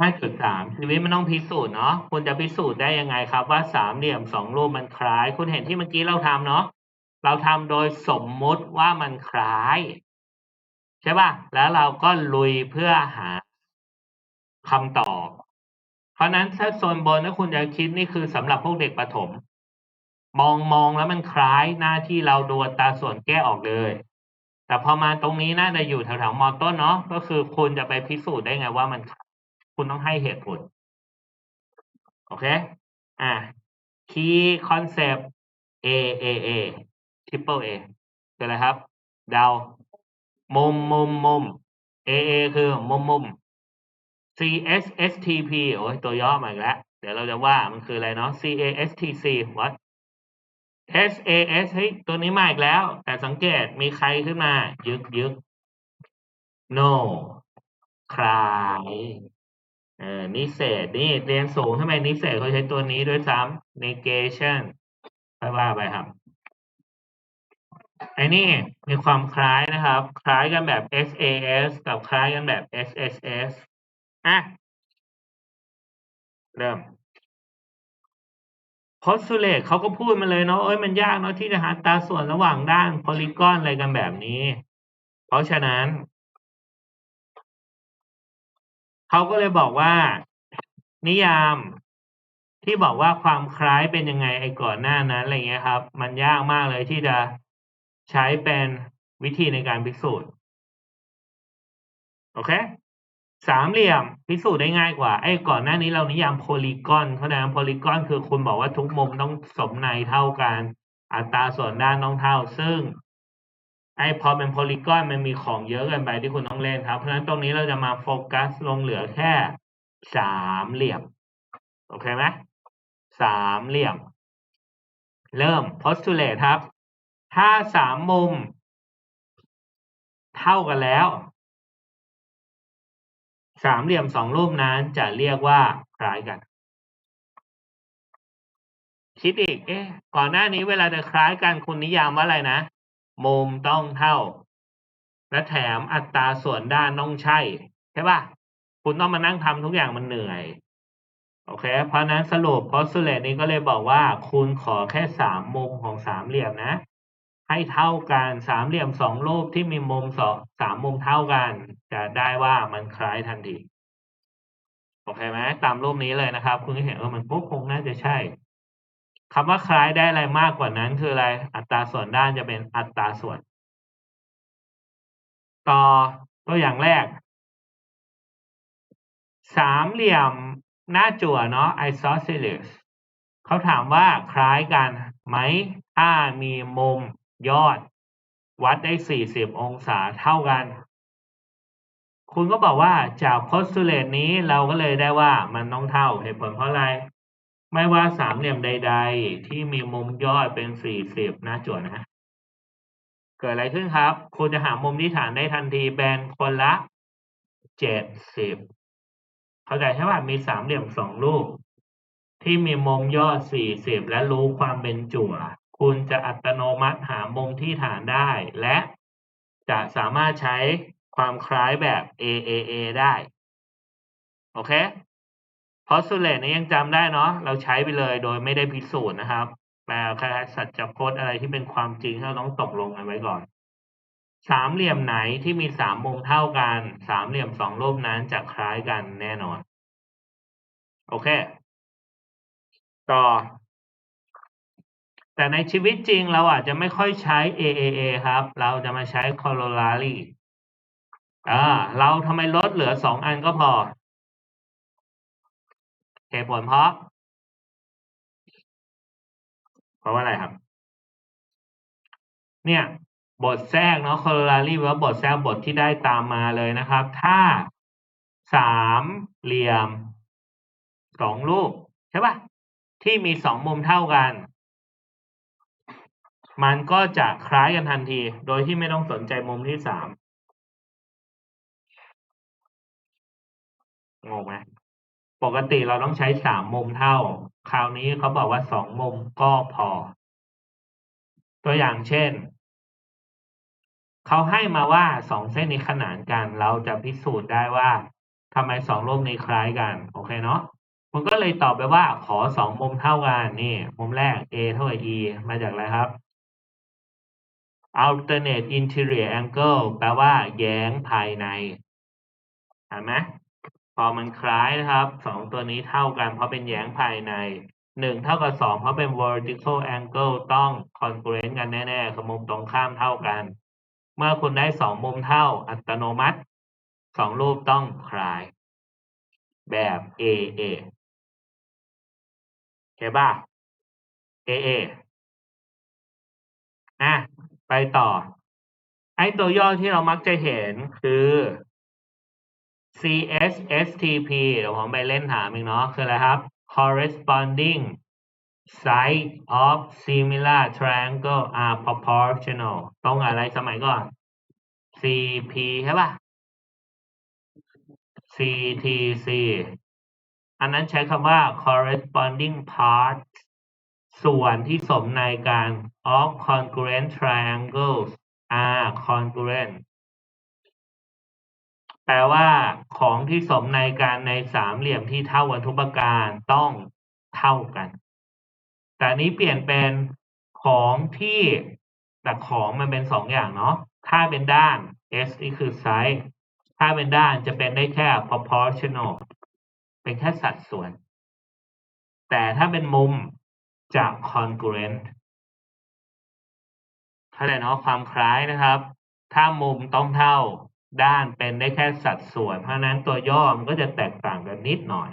ห้าจุดสามชีวิตมันต้องพิสูจน์เนาะคุณจะพิสูจน์ได้ยังไงครับ ว่าสามเหลี่ยมสองรูปมันคล้าย คุณเห็นที่เมื่อกี้เราทำเนาะเราทำโดยสมมุติว่ามันคล้าย ใช่ป่ะแล้วเราก็ลุยเพื่อหาคำตอบ เพราะนั้นถ้าโซนบนถ้าคุณจะคิดนี่คือสำหรับพวกเด็กประถม มองมองแล้วมันคล้ายหน้าที่เราดูตาส่วนแก้ออกเลย แต่พอมาตรงนี้น่าจะอยู่แถวๆมอต้นเนาะก็คือคุณจะไปพิสูจน์ได้ไงว่ามันคล้าย คุณต้องให้เหตุผล โอเค อะ key concept A A A triple A คืออะไรครับ ดาว มุมมุมมุม A A คือมุมมุม C S S T P โอ้ยตัวย่อมาอีกแล้ว เดี๋ยวเราจะว่ามันคืออะไรเนาะ C A S T C what S A S เฮ้ยตัวนี้มาอีกแล้ว แต่สังเกตมีใครขึ้นมา ยึกยึก no คลาย เออนิเศษนี่เรียนสูงทำไมนิเศษเขาใช้ตัวนี้ด้วยซ้ำ negation ค่อยว่าไปครับไอ้นี่มีความคล้ายนะครับ คล้ายกันแบบ SAS กับคล้ายกันแบบ SSS อะ เริ่ม postulate เขาก็พูดมาเลยเนาะเอ้ยมันยากเนาะที่จะหาตาส่วนระหว่างด้าน polygon อะไรกันแบบนี้ เพราะฉะนั้น เขาก็เลยบอกว่า นิยามที่บอกว่าความคล้ายเป็นยังไงไอ้ก่อนหน้านั้นอะไรเงี้ยครับ มันยากมากเลยที่จะใช้เป็นวิธีในการพิสูจน์โอเคสามเหลี่ยมพิสูจน์ได้ง่ายกว่าไอ้ก่อนหน้านี้เรานิยามโพลีกอนเขานะโพลีกอนคือคุณบอกว่าทุกมุมต้องสมในเท่ากัน อัตราส่วนด้านต้องเท่า ซึ่ง ไอ้พอเป็นโพลีกอนมันมีของเยอะเกินไปที่คุณต้องเล่นครับ เพราะฉะนั้นตรงนี้เราจะมาโฟกัสลงเหลือแค่สามเหลี่ยม โอเคไหมสามเหลี่ยม เริ่ม postulate ครับ ถ้าสามมุม เท่ากันแล้ว สามเหลี่ยมสองรูปนั้นจะเรียกว่าคล้ายกันคิดอีก เอ๊ะ ก่อนหน้านี้เวลาจะคล้ายกันคุณนิยามว่าอะไรนะ มุมต้องเท่า และแถมอัตราส่วนด้านต้องใช่ ใช่ป่ะ คุณต้องมานั่งทำทุกอย่างมันเหนื่อย โอเค เพราะนั้นสรุป postulate นี้ก็เลยบอกว่า คุณขอแค่สามมุมของสามเหลี่ยมนะ ให้เท่ากันสามเหลี่ยมสองรูปที่มีมุมสองสามมุมเท่ากัน จะได้ว่ามันคล้ายทันทีโอเคไหมตามรูปนี้เลยนะครับ คุณก็เห็นว่ามันก็คงน่าจะใช่ คำว่าคล้ายได้อะไรมากกว่านั้นคืออะไร อัตราส่วนด้านจะเป็นอัตราส่วน ต่อตัวอย่างแรก สามเหลี่ยมหน้าจั่วเนาะ isosceles เขาถามว่าคล้ายกันไหมถ้ามีมุมยอด วัดได้ 40 องศาเท่ากัน คุณก็บอกว่าจาก postulate นี้เราก็เลยได้ว่ามันต้องเท่าเหตุผลเพราะอะไร ไม่ว่าสามเหลี่ยมใด ๆ ที่มีมุมยอดเป็น40หน้าจั่วนะ เกิดอะไรขึ้นครับ คุณจะหามุมที่ฐานได้ทันทีแบนคนละ70เข้าใจใช่ป่ะมีสามเหลี่ยมสองรูปที่มีมุมยอด40และรู้ความเป็นจั่ว คุณจะอัตโนมัติหามุมที่ฐานได้ และจะสามารถใช้ความคล้ายแบบ AAA ได้ โอเค postulate นี้ยังจำได้เนาะเราใช้ไปเลยโดยไม่ได้พิสูจน์นะครับ แปลคล้ายๆสัจพจน์อะไรที่เป็นความจริงเราต้องตกลงกันไว้ก่อน สามเหลี่ยมไหนที่มีสามมุมเท่ากัน สามเหลี่ยมสองรูปนั้นจะคล้ายกันแน่นอน โอเค ต่อ แต่ในชีวิตจริงเราอาจจะไม่ค่อยใช้ AAA ครับ เราจะมาใช้ corollary อ่าเราทำไมลดเหลือสองอันก็พอ เหตุผลเพราะ เพราะว่าอะไรครับ เนี่ย บทแทรกเนาะ corollary ว่าบทแทรกบทที่ได้ตามมาเลยนะครับ ถ้าสามเหลี่ยมสองรูปใช่ปะที่มีสองมุมเท่ากัน มันก็จะคล้ายกันทันที โดยที่ไม่ต้องสนใจมุมที่สามงงไหม ปกติเราต้องใช้สามมุมเท่า คราวนี้เขาบอกว่าสองมุมก็พอ ตัวอย่างเช่น เขาให้มาว่าสองเส้นนี้ขนานกัน เราจะพิสูจน์ได้ว่าทำไมสองรูปนี้คล้ายกัน โอเคเนาะมันก็เลยตอบไปว่าขอสองมุมเท่ากันนี่มุมแรก A เท่ากับ E มาจากอะไรครับ alternate interior angle แปลว่าแย้งภายในเห็นไหม พอมันคล้ายนะครับสองตัวนี้เท่ากันเพราะเป็นแย้งภายในหนึ่งเท่ากับสองเพราะเป็น vertical angle ต้อง congruent กันแน่ๆคือมุมตรงข้ามเท่ากัน เมื่อคุณได้สองมุมเท่าอัตโนมัติสองรูปต้องคล้าย แบบ A A เห็นป่ะ A A อะไปต่อ ไอ้ตัวย่อที่เรามักจะเห็นคือ CSSTP เดี๋ยวผมไปเล่นถามอีกเนาะคืออะไรครับ corresponding side of similar triangle are proportional ตรงอะไรสมัยก่อน CP ใช่ป่ะ CTC อันนั้นใช้คำว่า corresponding parts ส่วนที่สมในการ of congruent triangles are congruent แปลว่า ของที่สมในการในสามเหลี่ยมที่เท่ากันทุกประการต้องเท่ากัน แต่นี้เปลี่ยนเป็นของที่แต่ของมันเป็นสองอย่างเนาะถ้าเป็นด้าน s นี่คือ size ถ้าเป็นด้านจะเป็นได้แค่ proportional เป็นแค่สัดส่วน แต่ถ้าเป็นมุมจะ congruent เข้าใจเนาะความคล้ายนะครับ ถ้ามุมต้องเท่า ด้านเป็นได้แค่สัดส่วน เพราะนั้นตัวย่อมันก็จะแตกต่างกันนิดหน่อย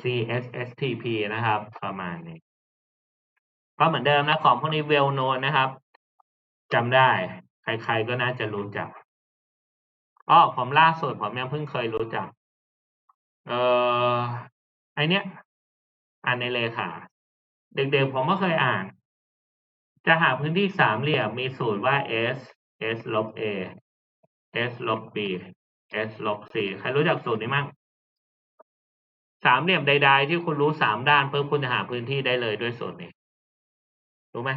CSSTP นะครับ ประมาณนี้ ก็เหมือนเดิมนะของพวกนี้ well known นะครับจำได้ ใครๆก็น่าจะรู้จักอ้อผมล่าสุดผมยังเพิ่งเคยรู้จัก เอ่อไอเนี้ยอ่านในเลขาเด็กๆผมก็เคยอ่าน จะหาพื้นที่สามเหลี่ยมมีสูตรว่า s s ลบ a s ลบ b s ลบ c ใครรู้จักสูตรนี้มั่งสามเหลี่ยมใดๆที่คุณรู้สามด้านเพิ่มคุณจะหาพื้นที่ได้เลยด้วยสูตรนี้ รู้ไหม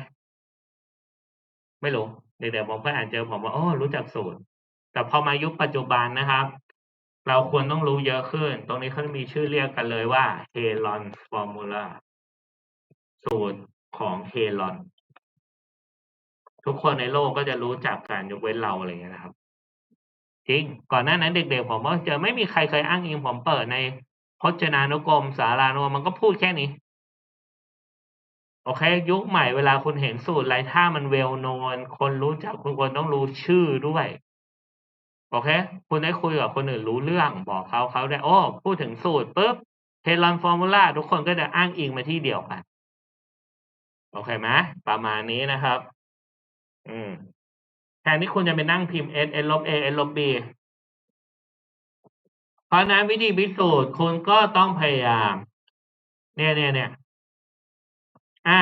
ไม่รู้เดี๋ยวผมก็อ่านเจอผมว่าโอ้รู้จักสูตร แต่พอมายุคปัจจุบันนะครับ เราควรต้องรู้เยอะขึ้น ตรงนี้เขามีชื่อเรียกกันเลยว่า Halon Formula สูตรของ Halon ทุกคนในโลกก็จะรู้จักกันยกเว้นเราอะไรเงี้ยนะครับ จริง ก่อนหน้านั้นเด็กๆผมก็เจอไม่มีใครเคยอ้างอิงผมเปิดในพจนานุกรม สารานุกรมมันก็พูดแค่นี้ โอเค ยุคใหม่เวลาคุณเห็นสูตรไรถ้ามันเวลโนนคนรู้จักคุณควรต้องรู้ชื่อด้วยโอเค คุณได้คุยกับคนอื่นรู้เรื่องบอกเขาเขาได้โอ้พูดถึงสูตรปุ๊บเทลอนฟอร์มูลาทุกคนก็จะอ้างอิงมาที่เดียวกัน โอเคไหมประมาณนี้นะครับ อืม ทนที่คุณจะไปนั่งพิมพ์ s s ลบ a s ลบ b เพราะนั้นวิธีพิสูจน์คุณก็ต้องพยายาม เนี่ยเนี่ยเนี่ยอะ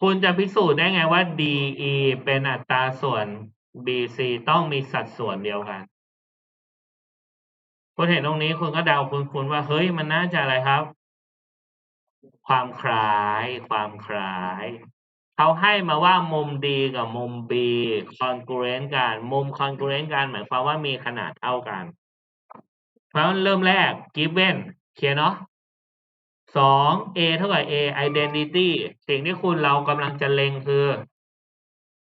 คุณจะพิสูจน์ได้ไงว่า DE เป็นอัตราส่วน BC ต้องมีสัดส่วนเดียวกัน คุณเห็นตรงนี้คุณก็เดาคุณคุณว่า เฮ้ยมันน่าจะอะไรครับ ความคล้าย ความคล้าย เขาให้มาว่ามุม D กับมุม B congruent กัน มุม congruent กันหมายความว่ามีขนาดเท่ากัน เพราะเริ่มแรก given เคลียร์เนาะสอง a เท่ากับ a identity สิ่งที่คุณเรากำลังจะเล็งคือ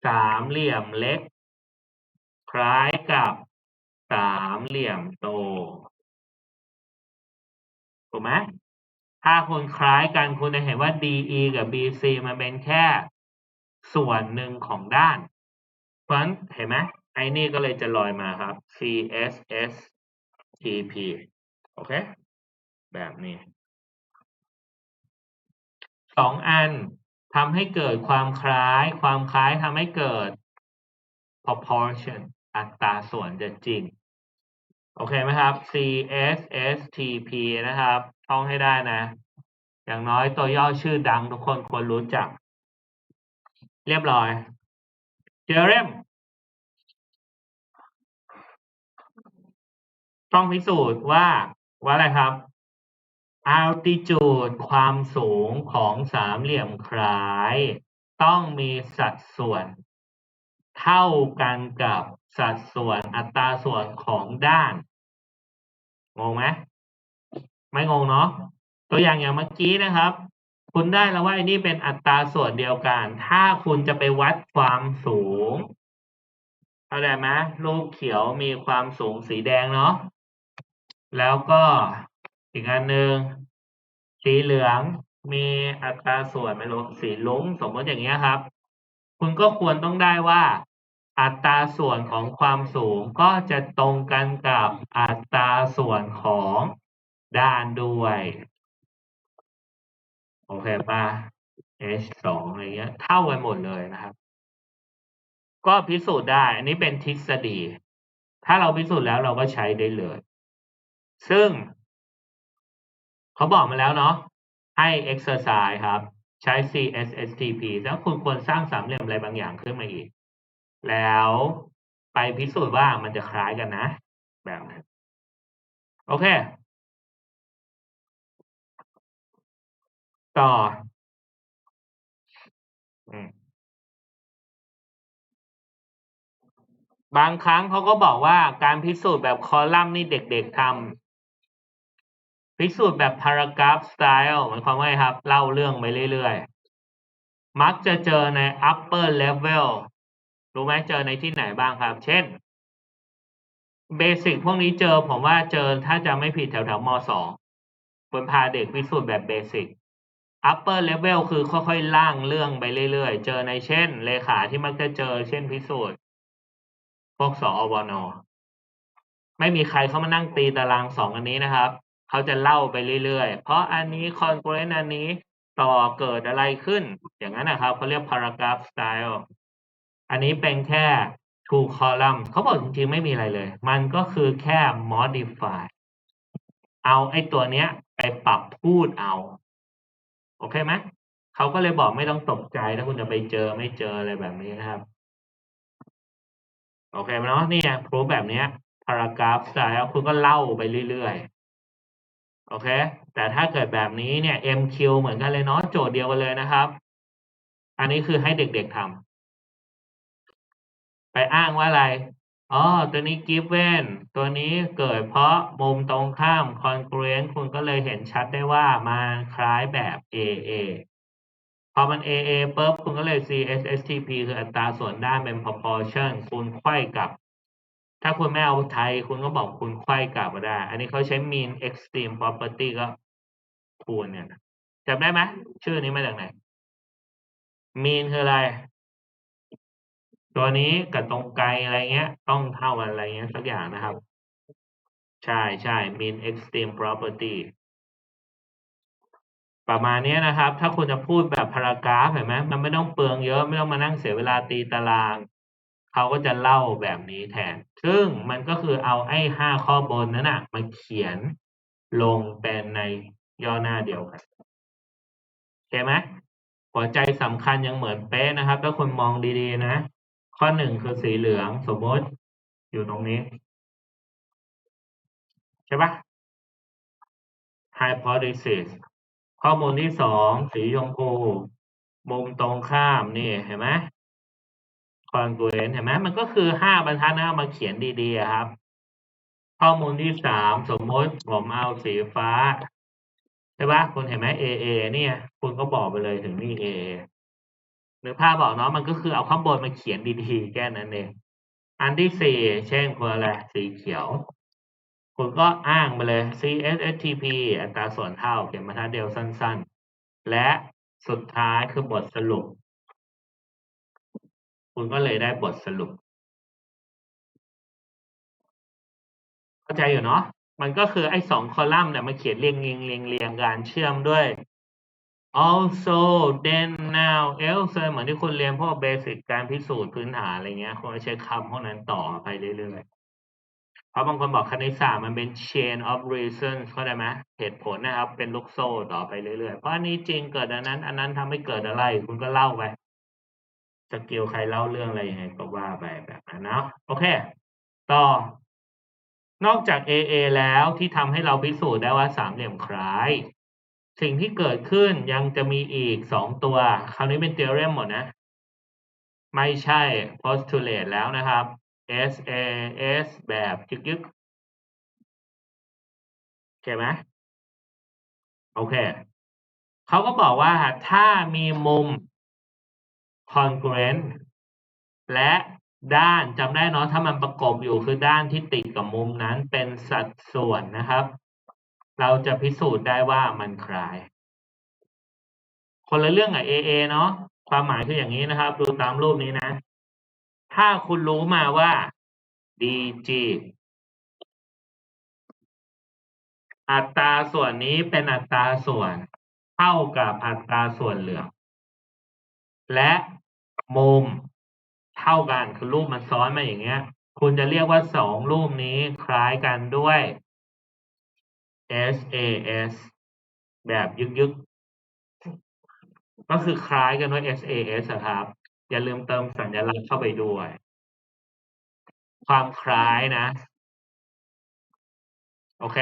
สามเหลี่ยมเล็ก คล้ายกับสามเหลี่ยมโตถูกไหมถ้าคุณคล้ายกันคุณจะเห็นว่า DE กับ BC มันเป็นแค่ ส่วนหนึ่งของด้าน เพราะฉะนั้นเห็นไหมไอ้นี่ก็เลยจะลอยมาครับ CSS TP โอเค แบบนี้สองอันทำให้เกิดความคล้าย ความคล้ายทำให้เกิด proportion อัตราส่วนจะจริง โอเคไหมครับ CSSTP นะครับ ท่องให้ได้นะ อย่างน้อยตัวย่อชื่อดังทุกคนควรรู้จัก เรียบร้อย theorem ต้องพิสูจน์ว่าว่าอะไรครับ altitude ความสูงของสามเหลี่ยมคล้าย ต้องมีสัดส่วน เท่ากันกับสัดส่วนอัตราส่วนของด้าน งงไหมไม่งงเนาะตัวอย่างอย่างเมื่อกี้นะครับ คุณได้แล้วว่าไอ้นี่เป็นอัตราส่วนเดียวกัน ถ้าคุณจะไปวัดความสูงเข้าใจไหมรูปเขียวมีความสูงสีแดงเนาะแล้วก็อีกอันหนึ่งสีเหลืองมีอัตราส่วนไม่รู้สีลุ้งสมมติอย่างเงี้ยครับ คุณก็ควรต้องได้ว่า อัตราส่วนของความสูงก็จะตรงกันกับอัตราส่วนของด้านด้วย โอเคป่ะ h สองอะไรเงี้ย เท่ากันหมดเลยนะครับ ก็พิสูจน์ได้ อันนี้เป็นทฤษฎี ถ้าเราพิสูจน์แล้วเราก็ใช้ได้เลย ซึ่ง เขาบอกมาแล้วเนาะให้ exercise ครับ ใช้ CSSTP แล้วคุณควรสร้างสามเหลี่ยมอะไรบางอย่างขึ้นมาอีก แล้วไปพิสูจน์ว่ามันจะคล้ายกันนะ แบบนั้น โอเค ต่อ อืม บางครั้งเขาก็บอกว่าการพิสูจน์แบบคอลัมน์นี่เด็กๆทำพิสูจน์แบบ paragraph style หมายความว่าไงครับ เล่าเรื่องไปเรื่อยๆ มักจะเจอใน upper level รู้ไหมเจอในที่ไหนบ้างครับ เช่นเบสิกพวกนี้เจอผมว่าเจอถ้าจะไม่ผิดแถวแถวมสองคุณพาเด็กพิสูจน์แบบเบสิก upper level คือค่อยๆล่างเรื่องไปเรื่อย ๆ เจอในเช่น เลขาที่มักจะเจอเช่นพิสูจน์พวกสอวนไม่มีใครเข้ามานั่งตีตารางสองอันนี้นะครับ เขาจะเล่าไปเรื่อยๆ เพราะอันนี้คอน g ร u e n t อันนี้ต่อเกิดอะไรขึ้น อย่างนั้นนะครับเขาเรียก paragraph style อันนี้เป็นแค่ two column เขาบอกจริงๆ ไม่มีอะไรเลย มันก็คือแค่ modify เอาไอ้ตัวเนี้ยไปปรับพูดเอา เคไหมเขาก็เลยบอกไม่ต้องตกใจถ้าคุณจะไปเจอไม่เจออะไรแบบนี้นะครับ โอเคไหมเนาะนี่ไง proof แบบเนี้ย paragraph style คุณก็เล่าไปเรื่อยๆ โอเค แต่ถ้าเกิดแบบนี้เนี่ย MQ เหมือนกันเลยเนาะโจทย์เดียวกันเลยนะครับ อันนี้คือให้เด็กๆทำไปอ้างว่าอะไร อ๋อ ตัวนี้ given ตัวนี้เกิดเพราะมุมตรงข้าม congruent คุณก็เลยเห็นชัดได้ว่ามันคล้ายแบบ AA พอมัน AA ปุ๊บคุณก็เลย CSSTP คืออัตราส่วนด้านเป็น proportion คุณไขว้กับ ถ้าคุณไม่เอาไทย คุณก็บอกคุณไขว้กับก็ได้ อันนี้เขาใช้ mean extreme property ก็คูณเนี่ยจำได้ไหมชื่อนี้มาจากไหน mean คืออะไร ตัวนี้กับตรงไกลอะไรเงี้ย ต้องเท่ากันอะไรเงี้ยสักอย่างนะครับ ใช่ใช่ mean extreme property ประมาณนี้นะครับ ถ้าคุณจะพูดแบบพารากราฟเห็นไหมมันไม่ต้องเปลืองเยอะไม่ต้องมานั่งเสียเวลาตีตาราง เขาก็จะเล่าแบบนี้แทน ซึ่งมันก็คือเอาไอ้ห้าข้อบนนั้นนะมาเขียนลงเป็นในย่อหน้าเดียวกันเข้าไหมหัวใจสำคัญยังเหมือนเป๊ะนะครับ ถ้าคุณมองดีๆนะ ข้อหนึ่งคือสีเหลืองสมมติอยู่ตรงนี้ ใช่ปะ hypothesis ข้อมูลที่สองสีชมพูมุมตรงข้ามนี่เห็นไหม congruent เห็นไหมมันก็คือห้าบรรทัดนะมาเขียนดีๆครับ ข้อมูลที่สามสมมติผมเอาสีฟ้า ใช่ปะคุณเห็นไหม AA เนี่ย คุณก็บอกไปเลยถึงนี่ AA หรือภาพบอกเนาะมันก็คือเอาข้างบนมาเขียนดีๆแค่นั้นเองอันที่สี่เช่นคืออะไรสีเขียว คุณก็อ้างไปเลย CSSTP อัตราส่วนเท่าเขียนบรรทัดเดียวสั้นๆ และสุดท้ายคือบทสรุป คุณก็เลยได้บทสรุป เข้าใจอยู่เนาะมันก็คือไอ้สองคอลัมน์เนี่ยมาเขียนเรียงเรียงเรียงเรียงการเชื่อมด้วย also then now else เหมือนที่คุณเรียนพวกเบสิกการพิสูจน์พื้นฐานอะไรเงี้ยคุณใช้คำพวกนั้นต่อไปเรื่อยๆ เพราะบางคนบอกคณิตศาสตร์มันเป็น chain of reasons เข้าใจไหมเหตุผลนะครับ เป็นลูกโซ่ต่อไปเรื่อยๆ เพราะอันนี้จริงเกิดอันนั้น อันนั้นทำให้เกิดอะไร คุณก็เล่าไปสกิลใครเล่าเรื่องอะไรยังไงก็ว่าไปแบบนั้นนะโอเค ต่อนอกจาก AA แล้วที่ทำให้เราพิสูจน์ได้ว่าสามเหลี่ยมคล้าย สิ่งที่เกิดขึ้นยังจะมีอีกสองตัว คราวนี้เป็น theorem หมดนะ ไม่ใช่ postulate แล้วนะครับ SAS แบบจึกยึกเข้าไหมโอเค เขาก็บอกว่าถ้ามีมุม congruent และด้านจำได้เนาะถ้ามันประกบอยู่คือด้านที่ติดกับมุมนั้นเป็นสัดส่วนนะครับ เราจะพิสูจน์ได้ว่ามันคล้าย คนละเรื่องกับ AA เนาะความหมายคืออย่างนี้นะครับ ดูตามรูปนี้นะ ถ้าคุณรู้มาว่า DG อัตราส่วนนี้เป็นอัตราส่วนเท่ากับอัตราส่วนเหลือง และมุมเท่ากันคือรูปมันซ้อนมาอย่างเงี้ย คุณจะเรียกว่าสองรูปนี้คล้ายกันด้วย SAS แบบยึกๆก็คือคล้ายกันด้วย SAS ครับ อย่าลืมเติมสัญลักษณ์เข้าไปด้วย ความคล้ายนะ โอเค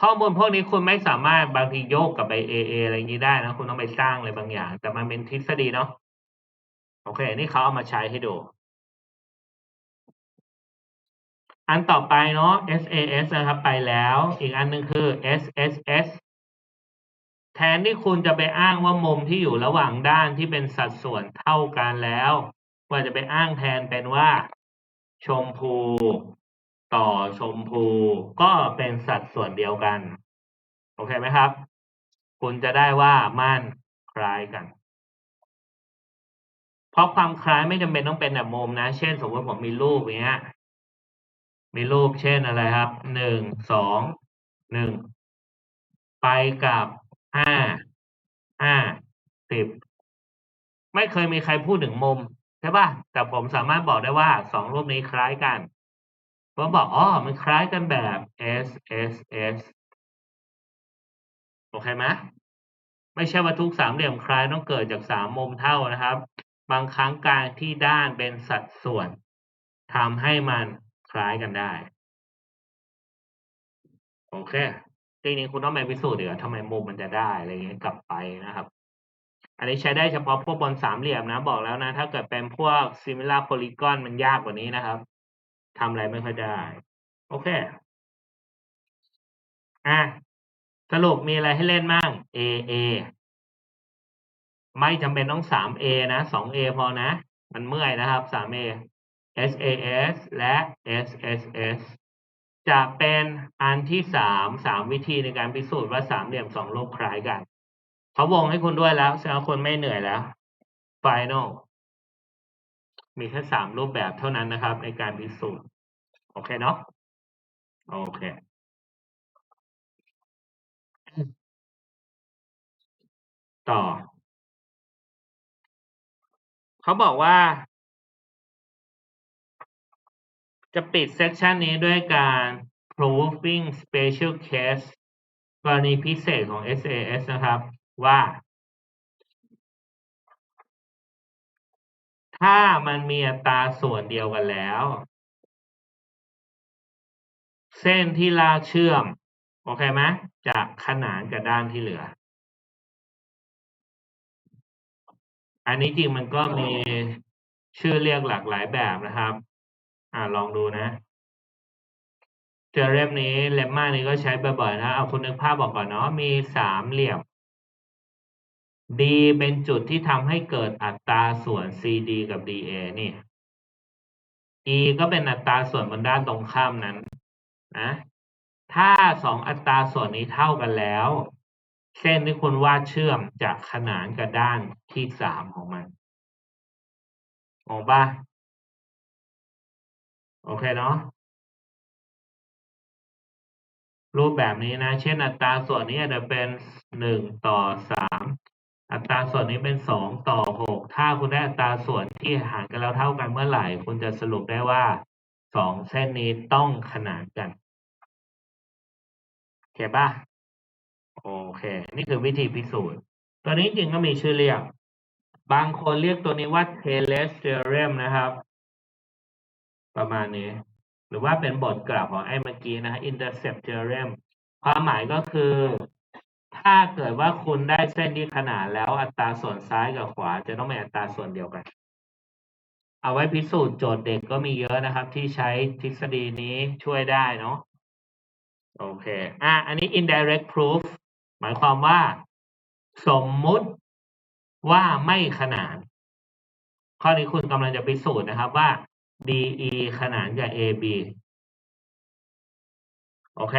ข้อมูลพวกนี้คุณไม่สามารถบางทีโยกกับไป AA อะไรอย่างนี้ได้นะ คุณต้องไปสร้างอะไรบางอย่าง แต่มันเป็นทฤษฎีเนาะ โอเค นี่เขาเอามาใช้ให้ดู อันต่อไปเนาะ SAS นะครับไปแล้ว อีกอันหนึงคือ SSS แทนที่คุณจะไปอ้างว่ามุมที่อยู่ระหว่างด้านที่เป็นสัดส่วนเท่ากันแล้ว ว่าจะไปอ้างแทนเป็นว่า ชมพูต่อชมพูก็เป็นสัดส่วนเดียวกัน โอเคไหมครับ คุณจะได้ว่ามันคล้ายกัน เพราะความคล้ายไม่จำเป็นต้องเป็นแบบมุมนะ เช่น สมมติผมมีรูปอย่างเงี้ย มีรูปเช่นอะไรครับหนึ่งสองหนึ่งไปกับห้าห้าสิบไม่เคยมีใครพูดถึงมุมใช่ป่ะแต่ผมสามารถบอกได้ว่าสองรูปนี้คล้ายกันผมบอกอ๋อมันคล้ายกันแบบ S S S โอเคไหมไม่ใช่ว่าทุกสามเหลี่ยมคล้ายต้องเกิดจากสามมุมเท่านะครับ บางครั้งการที่ด้านเป็นสัดส่วนทำให้มัน คล้ายกันได้ โอเคจริงๆคุณต้องไปพิสูจน์เดี๋ยวทำไมมุมมันจะได้อะไรเงี้ยกลับไปนะครับ อันนี้ใช้ได้เฉพาะพวกบนสามเหลี่ยมนะ บอกแล้วนะ ถ้าเกิดเป็นพวก similar polygon มันยากกว่านี้นะครับทำอะไรไม่ค่อยได้ โอเค อะสรุปมีอะไรให้เล่นมั่ง A A ไม่จำเป็นต้อง 3A นะ 2A พอนะ มันเมื่อยนะครับ 3A SAS และ SSS จะเป็นอันที่สามสามวิธีในการพิสูจน์ว่าสามเหลี่ยมสองรูปคล้ายกันเขาวงให้คุณด้วยแล้วแสดงว่าคุณไม่เหนื่อยแล้ว Final มีแค่สามรูปแบบเท่านั้นนะครับ ในการพิสูจน์โอเคเนาะโอเคต่อ เขาบอกว่า จะปิดเซสชันนี้ด้วยการ proving special case กรณีพิเศษของ SAS นะครับ ว่า ถ้ามันมีอัตราส่วนเดียวกันแล้ว เส้นที่ลากเชื่อม โอเคไหมจะขนานกับด้านที่เหลือ อันนี้จริงมันก็มีชื่อเรียกหลากหลายแบบนะครับ อ่าลองดูนะเทอเรมนี้เลมมานี้ก็ใช้บ่อยๆนะ เอาคุณนึกภาพบอกก่อนเนาะมีสามเหลี่ยม D เป็นจุดที่ทำให้เกิดอัตราส่วน CD กับ DA นี่ E ก็เป็นอัตราส่วนบนด้านตรงข้ามนั้นนะถ้าสองอัตราส่วนนี้เท่ากันแล้ว เส้นที่คุณวาดเชื่อมจะขนานกับด้านที่สามของมันมองป่ะ โอเคเนาะรูปแบบนี้นะ เช่น อัตราส่วนนี้อาจจะเป็นหนึ่งต่อสามอัตราส่วนนี้เป็นสองต่อหกถ้าคุณได้อัตราส่วนที่หารกันแล้วเท่ากันเมื่อไหร่ คุณจะสรุปได้ว่าสองเส้นนี้ต้องขนานกันโอเคป่ะโอเค นี่คือวิธีพิสูจน์ ตัวนี้จริงก็มีชื่อเรียก บางคนเรียกตัวนี้ว่า Taylor's theorem นะครับ ประมาณนี้ หรือว่าเป็นบทกลับของไอ้เมื่อกี้นะ intercept theorem ความหมายก็คือ ถ้าเกิดว่าคุณได้เส้นที่ขนานแล้วอัตราส่วนซ้ายกับขวา จะต้องเป็นอัตราส่วนเดียวกัน เอาไว้พิสูจน์โจทย์เด็กก็มีเยอะนะครับ ที่ใช้ทฤษฎีนี้ช่วยได้เนาะโอเค อะ อันนี้ indirect proof หมายความว่า สมมุติว่าไม่ขนาน ข้อนี้คุณกำลังจะพิสูจน์นะครับว่า DE ขนานกับ AB โอเค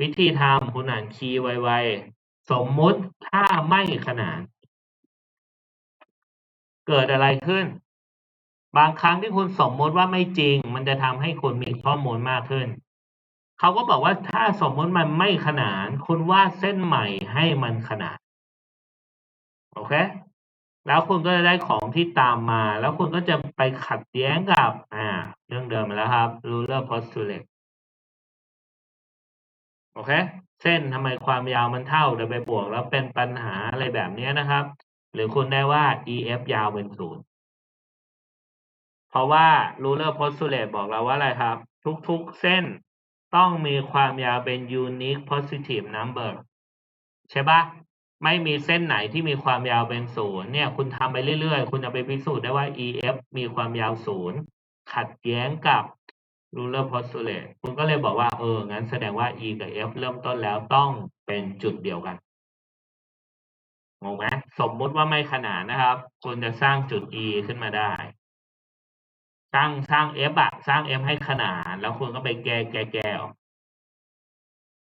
วิธีทำคุณอ่านคีย์ไวๆ สมมุติถ้าไม่ขนาน เกิดอะไรขึ้น บางครั้งที่คุณสมมติว่าไม่จริง มันจะทำให้คุณมีข้อมูลมากขึ้น เขาก็บอกว่าถ้าสมมติมันไม่ขนาน คุณวาดเส้นใหม่ให้มันขนาน โอเค แล้วคุณก็จะได้ของที่ตามมา แล้วคุณก็จะ ขัดแย้งกับอ่าเรื่องเดิมแล้วครับ ruler postulate โอเค เส้นทำไมความยาวมันเท่าเดี๋ยวไปบวกแล้วเป็นปัญหาอะไรแบบนี้นะครับ หรือคุณได้ว่า EF ยาวเป็นศูนย์เพราะว่า ruler postulate บอกเราว่าอะไรครับ ทุกๆเส้นต้องมีความยาวเป็น unique positive number ใช่ปะ ไม่มีเส้นไหนที่มีความยาวเป็นศูนย์เนี่ย คุณทำไปเรื่อยๆ คุณจะไปพิสูจน์ได้ว่า EF มีความยาวศูนย์ขัดแย้งกับ ruler postulate คุณก็เลยบอกว่าเออ งั้นแสดงว่า E กับ F เริ่มต้นแล้วต้องเป็นจุดเดียวกันงงไหมสมมุติว่าไม่ขนานนะครับ คุณจะสร้างจุด E ขึ้นมาได้ สร้างสร้าง F อะสร้าง F ให้ขนาน แล้วคุณก็ไปแก้แก้แก้ออก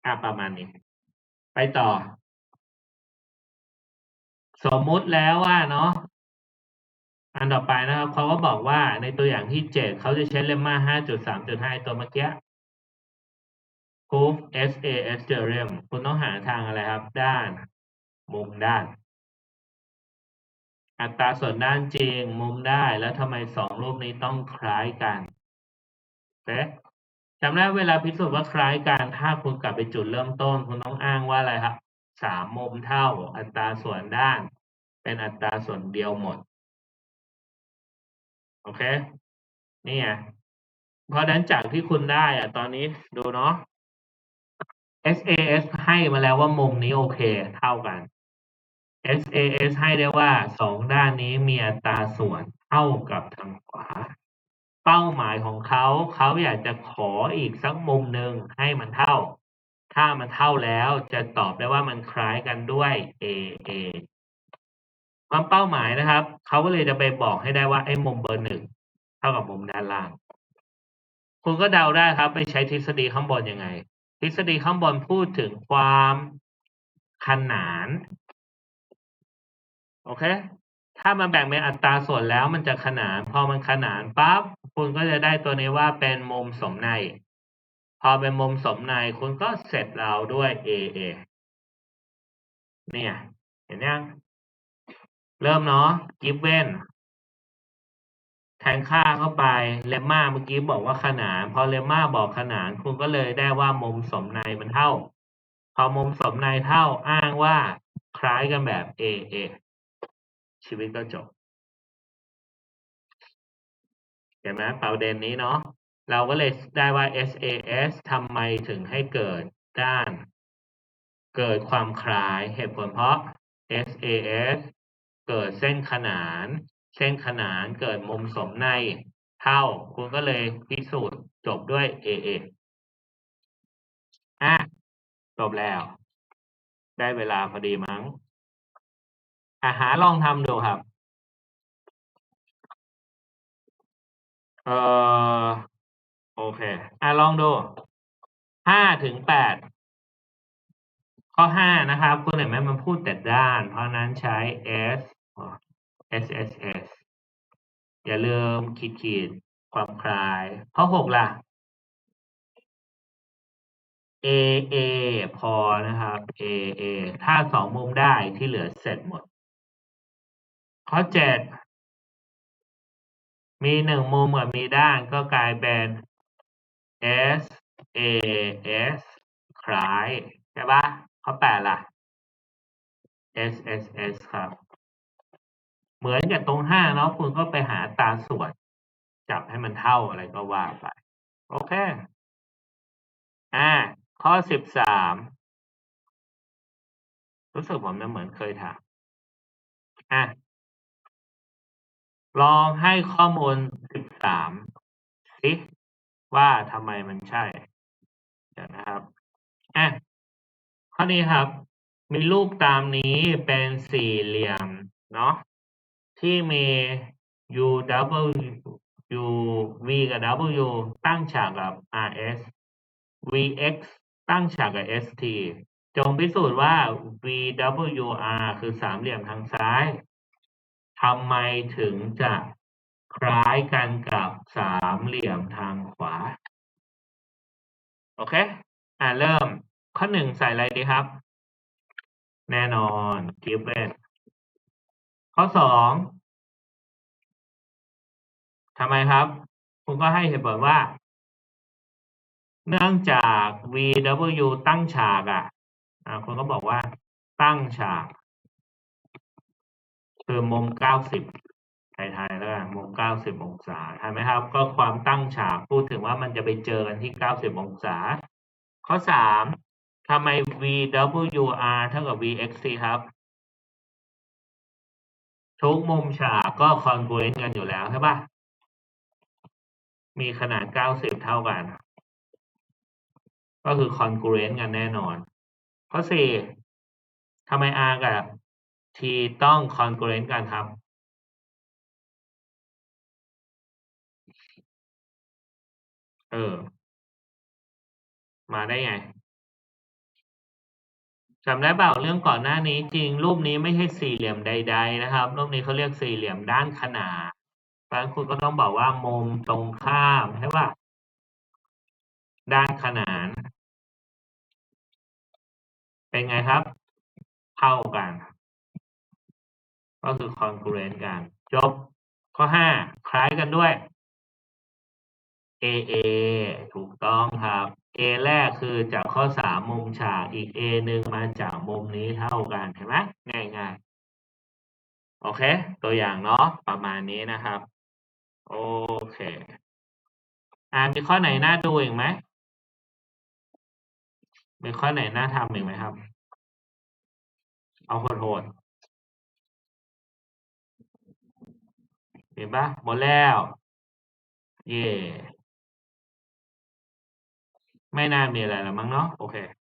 อะประมาณนี้ ไปต่อ สมมุติแล้วว่าเนาะอันต่อไปนะครับเขาก็บอกว่าในตัวอย่างที่เจ็ดเขาจะใช้เลมมาห้าจุดสามจุดห้าตัวเมื่อกี้ proof SAS theorem คุณต้องหาทางอะไรครับ ด้าน มุมด้าน อัตราส่วนด้านจริง มุมได้แล้วทำไมสองรูปนี้ต้องคล้ายกันโอเคจำได้เวลาพิสูจน์ว่าคล้ายกันถ้าคุณกลับไปจุดเริ่มต้น คุณต้องอ้างว่าอะไรครับ สามมุมเท่า อัตราส่วนด้าน เป็นอัตราส่วนเดียวหมด โอเค นี่ไงเพราะนั้นจากที่คุณได้อะตอนนี้ดูเนาะ SAS ให้มาแล้วว่ามุมนี้โอเคเท่ากัน SAS ให้ได้ว่าสองด้านนี้มีอัตราส่วนเท่ากับทางขวา เป้าหมายของเขาเขาอยากจะขออีกสักมุมหนึ่งให้มันเท่า ถ้ามันเท่าแล้วจะตอบได้ว่ามันคล้ายกันด้วย AA ความเป้าหมายนะครับ เขาก็เลยจะไปบอกให้ได้ว่าไอ้มุมเบอร์หนึ่งเท่ากับมุมด้านล่าง คุณก็เดาได้ครับ ไปใช้ทฤษฎีข้างบนยังไง ทฤษฎีข้างบนพูดถึงความขนาน โอเค ถ้ามันแบ่งเป็นอัตราส่วนแล้วมันจะขนาน พอมันขนานปั๊บ คุณก็จะได้ตัวนี้ว่าเป็นมุมสมใน พอเป็นมุมสมในคุณก็เสร็จเราด้วย AA เนี่ย เห็นยังเริ่มเนาะ given แทนค่าเข้าไปเลมม่าเมื่อกี้บอกว่าขนาน พอเลมม่าบอกขนาน คุณก็เลยได้ว่ามุมสมในมันเท่า พอมุมสมในเท่าอ้างว่าคล้ายกันแบบ AA ชีวิตก็จบเห็นไหมประเด็นนี้เนาะ เราก็เลยได้ว่า SAS ทำไมถึงให้เกิดด้าน เกิดความคล้ายเหตุผลเพราะ SAS เกิดเส้นขนาน เส้นขนานเกิดมุมสมในเท่า คุณก็เลยพิสูจน์จบด้วย AA อะจบแล้ว ได้เวลาพอดีมั้งอาหาลองทำดูครับ เอ่อ โอเค อะลองดูห้าถึงแปดข้อห้านะครับ คุณเห็นไหมมันพูดแต่ด้าน เพราะนั้นใช้ s s s s อย่าลืมขีดขีดความคลาย ข้อหกล่ะ a a พอนะครับ a a ถ้าสองมุมได้ที่เหลือเสร็จหมด ข้อเจ็ดมีหนึ่งมุมกับมีด้านก็กลายเป็น S A S คล้าย ใช่ปะข้อแปดล่ะ S S S ครับ เหมือนกับตรงห้าเนาะคุณก็ไปหาตาส่วน จับให้มันเท่าอะไรก็ว่าไป โอเค อ่า ข้อสิบสามรู้สึกผมจะเหมือนเคยถามอะลองให้ข้อมูลสิบสามสิ ว่าทำไมมันใช่เดี๋ยวนะครับอะข้อนี้ครับ มีรูปตามนี้เป็นสี่เหลี่ยมเนาะที่มี u w u v กับ w ตั้งฉากกับ rs vx ตั้งฉากกับ st จงพิสูจน์ว่า vwr คือสามเหลี่ยมทางซ้ายทำไมถึงจะ คล้ายกันกับสามเหลี่ยมทางขวา โอเค อ่าเริ่ม ข้อหนึ่งใส่อะไรดีครับ แน่นอน given ข้อสองทำไมครับ คุณก็ให้เหตุผลว่า เนื่องจาก VW ตั้งฉากอะอ่าคุณก็บอกว่าตั้งฉากคือมุมเก้าสิบ ไทยๆแล้วกันมุมเก้าสิบองศาใช่ไหมครับ ก็ความตั้งฉากพูดถึงว่ามันจะไปเจอกันที่เก้าสิบองศา ข้อสามทำไม VWR เท่ากับ VXC ครับ ทุกมุมฉากก็คอน g r u e n t กันอยู่แล้วใช่ปะมีขนาด 90 เท่ากัน ก็คือ congruent กันแน่นอน ข้อ 4ทำไม r กับ t ต้อง congruent กันครับ เออ มาได้ไงจำได้เปล่าเรื่องก่อนหน้านี้จริง รูปนี้ไม่ใช่สี่เหลี่ยมใด ๆ นะครับ รูปนี้เขาเรียกสี่เหลี่ยมด้านขนานเพราะนั้นคุณก็ต้องบอกว่ามุมตรงข้ามใช่ป่ะด้านขนาน เป็นไงครับ เท่ากัน ก็คือ congruent กัน จบ ข้อห้าคล้ายกันด้วย AA ถูกต้องครับ A แรกคือจากข้อสามมุมฉากอีก A หนึ่งมาจากมุมนี้เท่ากันเห็นไหมง่ายๆโอเค ตัวอย่างเนาะประมาณนี้นะครับ โอเคอ่ามีข้อไหนน่าดูอีกไหมมีข้อไหนน่าทำอีกไหมครับ เอาโหดๆเห็นปะหมดแล้ว เย่ ไม่น่ามีอะไรแล้วมั้งเนาะ โอเค